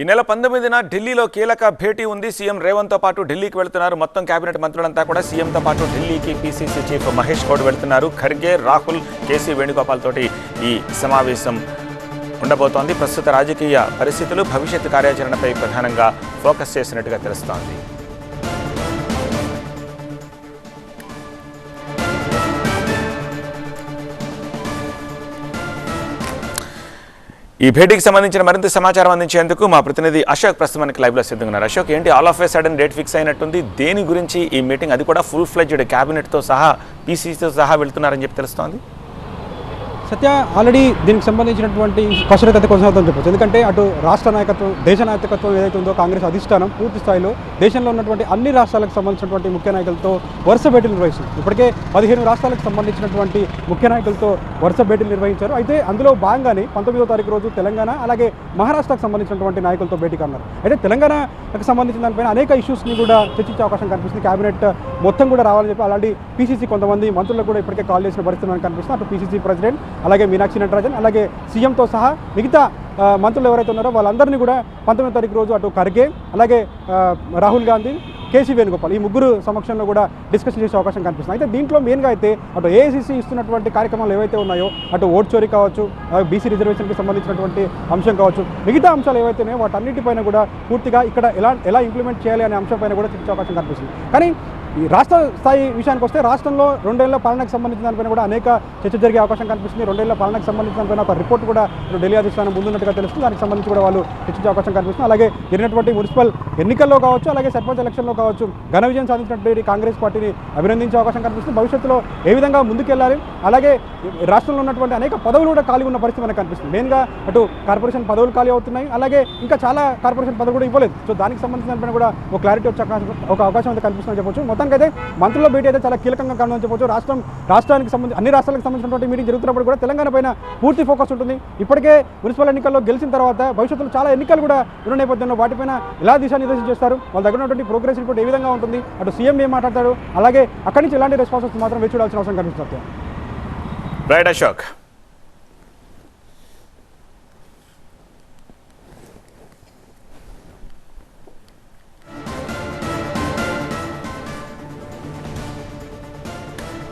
ఈ నెల పంతొమ్మిదిన ఢిల్లీలో కీలక భేటీ ఉంది. సీఎం రేవంత్తో పాటు ఢిల్లీకి వెళ్తున్నారు. మొత్తం కేబినెట్ మంత్రులంతా కూడా సీఎంతో పాటు ఢిల్లీకి పీసీసీ చీఫ్ మహేష్ గౌడ్ వెళ్తున్నారు. ఖర్గే రాహుల్ కేసీ వేణుగోపాల్ తోటి ఈ సమావేశం ఉండబోతోంది. ప్రస్తుత రాజకీయ పరిస్థితులు భవిష్యత్తు కార్యాచరణపై ప్రధానంగా ఫోకస్ చేసినట్టుగా తెలుస్తోంది. ఈ భేటీకి సంబంధించిన మరింత సమాచారం అందించేందుకు మా ప్రతినిధి అశోక్ ప్రస్తుతం మనకి లైవ్లో సిద్ధంగా ఉన్నారు. అశోక్ ఏంటి? All of a sudden date fix అయినట్టుంది. దేని గురించి ఈ మీటింగ్ అది కూడా ఫుల్ ఫ్లెడ్జ్డ్ క్యాబినెట్తో సహా పీసీసీతో సహా వెళ్తున్నారని చెప్పి తెలుస్తోంది? సత్య ఆల్రెడీ దీనికి సంబంధించినటువంటి కసరత్ అయితే కొనసాగుతుందని చెప్పచ్చు. ఎందుకంటే అటు రాష్ట్ర నాయకత్వం దేశ నాయకత్వం ఏదైతే ఉందో కాంగ్రెస్ అధిష్టానం పూర్తి స్థాయిలో దేశంలో ఉన్నటువంటి అన్ని రాష్ట్రాలకు సంబంధించినటువంటి ముఖ్య నాయకులతో వరుస భేటీలు నిర్వహిస్తుంది. ఇప్పటికే పదిహేను రాష్ట్రాలకు సంబంధించినటువంటి ముఖ్య నాయకులతో వరుస భేటీలు నిర్వహించారు. అయితే అందులో భాగంగానే పంతొమ్మిదో తారీఖు రోజు తెలంగాణ అలాగే మహారాష్ట్రకు సంబంధించినటువంటి నాయకులతో భేటీకి అన్నారు అయితే తెలంగాణకు సంబంధించిన దానిపైన అనేక ఇష్యూస్ని కూడా చర్చించే అవకాశం కనిపిస్తుంది. కేబినెట్ మొత్తం కూడా రావాలని చెప్పి అలాంటి పీసీసీ కొంతమంది మంత్రులకు కూడా ఇప్పటికే కాల్ చేసిన పరిస్థితి కనిపిస్తుంది. అటు పీసీసీ ప్రెసిడెంట్ అలాగే మీనాక్షి నటరాజన్ అలాగే సీఎంతో సహా మిగతా మంత్రులు ఎవరైతే ఉన్నారో వాళ్ళందరినీ కూడా పంతొమ్మిదో తారీఖు రోజు అటు ఖర్గే అలాగే రాహుల్ గాంధీ కేసీ వేణుగోపాల్ ఈ ముగ్గురు సమక్షంలో కూడా డిస్కషన్ చేసే అవకాశం కనిపిస్తుంది. అయితే దీంట్లో మెయిన్గా అయితే అటు ఏఐసీసీ ఇస్తున్నటువంటి కార్యక్రమాలు ఏవైతే ఉన్నాయో అటు ఓట్ చోరీ కావచ్చు బీసీ రిజర్వేషన్కి సంబంధించినటువంటి అంశం కావచ్చు మిగతా అంశాలు ఏవైతే ఉన్నాయో వాటన్నిటిపైన కూడా పూర్తిగా ఇక్కడ ఎలా ఎలా ఇంప్లిమెంట్ చేయాలి అనే అంశం పైన కూడా చర్చించే అవకాశం కనిపిస్తుంది. కానీ ఈ రాష్ట్ర స్థాయి విషయానికి వస్తే రాష్ట్రంలో రెండేళ్ళ పాలనకు సంబంధించిన దానిపైన కూడా అనేక చర్చ జరిగే అవకాశం కనిపిస్తుంది. రెండేళ్ళ పాలనకు సంబంధించిన దానిపైన ఒక రిపోర్ట్ కూడా ఢిల్లీ అధిష్టానం ముందున్నట్టుగా తెలుస్తుంది. దానికి సంబంధించి కూడా వాళ్ళు చర్చించే అవకాశం కనిపిస్తుంది. అలాగే జరిగినటువంటి మున్సిపల్ ఎన్నికల్లో కావచ్చు అలాగే సర్పంచ్ ఎలక్షన్లో కావచ్చు ఘన విజయం సాధించినటువంటి కాంగ్రెస్ పార్టీని అభినందించే అవకాశం కనిపిస్తుంది. భవిష్యత్తులో ఏ విధంగా ముందుకెళ్ళాలి? అలాగే రాష్ట్రంలో ఉన్నటువంటి అనేక పదవులు కూడా ఖాళీ ఉన్న పరిస్థితి మనకు కనిపిస్తుంది. మెయిన్గా అటు కార్పొరేషన్ పదవులు ఖాళీ అవుతున్నాయి. అలాగే ఇంకా చాలా కార్పొరేషన్ పదవులు కూడా ఇవ్వలేదు. సో దానికి సంబంధించిన దానిపైన కూడా ఒక క్లారిటీ వచ్చే ఒక అవకాశం అయితే కనిపిస్తుందని చెప్పొచ్చు. మొత్తానికి అయితే మంత్రుల భేటీ అయితే చాలా కీలకంగా కనుగొనవచ్చు రాష్ట్రం రాష్ట్రానికి సంబంధించి అన్ని రాష్ట్రాలకు సంబంధించినటువంటి మీటింగ్ జరుగుతున్నప్పుడు కూడా తెలంగాణ పైన పూర్తి ఫోకస్ ఉంటుంది. ఇప్పటికే మున్సిపల్ ఎన్నికల్లో గెలిచిన తర్వాత భవిష్యత్తులో చాలా ఎన్నికలు కూడా ఉన్న నేపథ్యంలో వాటిపైన ఎలా దిశానిర్దేశం చేస్తారు? వాళ్ళ దగ్గర ఉన్నటువంటి ప్రోగ్రెస్ రిపోర్ట్ ఏ విధంగా ఉంటుంది? అటు సీఎం ఏం మాట్లాడతాడు? అలాగే అక్కడి నుంచి ఎలాంటి రెస్పాన్సెస్ మాత్రం వేచి చూడాల్సిన అవసరం కనిపిస్తుంది. రైట్ అశోక్.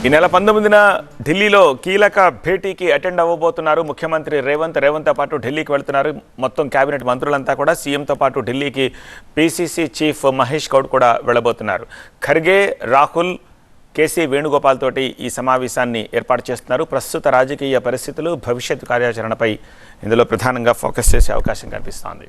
ఈ నెల పంతొమ్మిదిన ఢిల్లీలో కీలక భేటీకి అటెండ్ అవ్వబోతున్నారు. ముఖ్యమంత్రి రేవంత్ రేవంత్తో పాటు ఢిల్లీకి వెళ్తున్నారు. మొత్తం కేబినెట్ మంత్రులంతా కూడా సీఎంతో పాటు ఢిల్లీకి పీసీసీ చీఫ్ మహేష్ గౌడ్ కూడా వెళ్ళబోతున్నారు. ఖర్గే రాహుల్ కేసీ వేణుగోపాల్ తోటి ఈ సమావేశాన్ని ఏర్పాటు చేస్తున్నారు. ప్రస్తుత రాజకీయ పరిస్థితులు భవిష్యత్ కార్యాచరణపై ఇందులో ప్రధానంగా ఫోకస్ చేసే అవకాశం కనిపిస్తోంది.